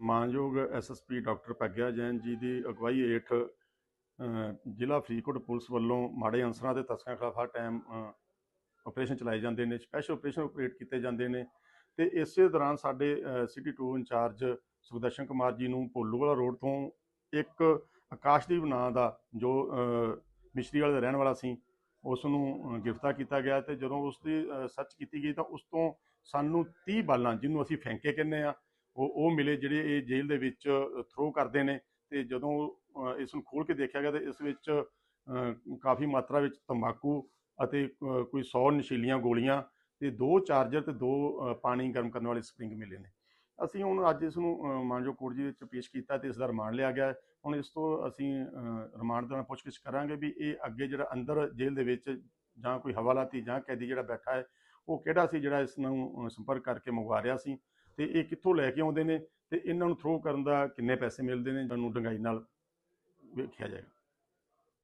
ਮਾਨਯੋਗ SSP doctor Pragya Jain ਜੀ ਦੀ ਅਗਵਾਈ ਹੇਠ ਜ਼ਿਲ੍ਹਾ ਫਰੀਦਕੋਟ ਪੁਲਿਸ ਵੱਲੋਂ ਮਾੜੇ ਅਨਸਰਾਂ ਦੇ ਤਸਕਰਾਂ ਖਿਲਾਫ ਹਰ ਟਾਈਮ ਆਪਰੇਸ਼ਨ ਚਲਾਏ ਜਾਂਦੇ ਨੇ ਸਪੈਸ਼ਲ ਆਪਰੇਸ਼ਨ ਆਪਰੇਟ ਕੀਤੇ ਜਾਂਦੇ ਨੇ ਤੇ ਇਸੇ ਦੌਰਾਨ ਸਾਡੇ ਸਿਟੀ 2 ਇੰਚਾਰਜ ਸੁਖਦਰਸ਼ਨ ਕੁਮਾਰ ਜੀ ਨੂੰ ਭੋਲੂਵਾਲਾ ਰੋਡ ਤੋਂ ਇੱਕ ਆਕਾਸ਼ਦੀਪ ਨਾਂ ਦਾ ਜੋ ਮਿਸ਼ਰੀ ਵਾਲੇ ਦਾ ਰਹਿਣ ਵਾਲਾ ਸੀ ਉਸ ਨੂੰ ਗ੍ਰਿਫਤਾਰ ਕੀਤਾ ਗਿਆ ਤੇ ਜਦੋਂ ਉਸ ਦੀ ਸਰਚ ਕੀਤੀ ਗਈ ਤਾਂ ਉਸ ਤੋਂ ਸਾਨੂੰ 30 ਬਾਲਾਂ, ਜਿਹਨੂੰ ਅਸੀਂ ਫੈਂਕੇ ਕਹਿੰਦੇ ਆ ਉਹ ਉਹ ਮਿਲੇ ਜਿਹੜੇ ਇਹ ਜੇਲ੍ਹ ਦੇ ਵਿੱਚ ਥਰੋ ਕਰਦੇ ਨੇ ਤੇ ਜਦੋਂ ਇਸ ਨੂੰ ਖੋਲ ਕੇ ਦੇਖਿਆ ਗਿਆ ਤਾਂ ਇਸ ਵਿੱਚ ਕਾਫੀ ਮਾਤਰਾ ਵਿੱਚ ਤੰਬਾਕੂ ਅਤੇ ਕੋਈ 100 ਨਸ਼ੀਲੀਆਂ ਗੋਲੀਆਂ ਤੇ ਦੋ ਚਾਰਜਰ ਤੇ ਦੋ ਪਾਣੀ ਗਰਮ ਕਰਨ ਵਾਲੇ ਸਪਰਿੰਗ ਮਿਲੇ ਨੇ ਅਸੀਂ ਹੁਣ ਅੱਜ ਇਸ ਨੂੰ ਅ, ਮਾਨਯੋਗ ਕੋਰਟ ਜੀ ਵਿੱਚ ਪੇਸ਼ ਕੀਤਾ ਤੇ ਇਸ ਦਾ ਰਿਮਾਂਡ ਲਿਆ ਗਿਆ ਹੈ। ਹੁਣ ਇਸ ਤੋਂ ਅਸੀਂ ਰਿਮਾਂਡ ਦੌਰਾਨ ਪੁੱਛਗਿੱਛ ਕਰਾਂਗੇ ਵੀ ਇਹ ਅੱਗੇ ਜਿਹੜਾ ਅੰਦਰ ਜੇਲ੍ਹ ਦੇ ਵਿੱਚ ਜਾਂ ਕੋਈ ਹਵਾਲਾਤੀ ਜਾਂ ਕੈਦੀ ਜਿਹੜਾ ਬੈਠਾ ਹੈ ਉਹ ਕਿਹੜਾ ਸੀ ਜਿਹੜਾ ਇਸ ਨੂੰ ਸੰਪਰਕ ਕਰਕੇ ਮੰਗਵਾ ਰਿਹਾ ਸੀ ਤੇ ਇਹ ਕਿੱਥੋਂ ਲੈ ਕੇ ਆਉਂਦੇ ਨੇ ਤੇ ਇਹਨਾਂ ਨੂੰ ਥਰੋ ਕਰਨ ਦਾ ਕਿੰਨੇ ਪੈਸੇ ਮਿਲਦੇ ਨੇ ਨੂੰ ਡੰਗਾਈ ਨਾਲ ਵੇਖਿਆ ਜਾਏਗਾ।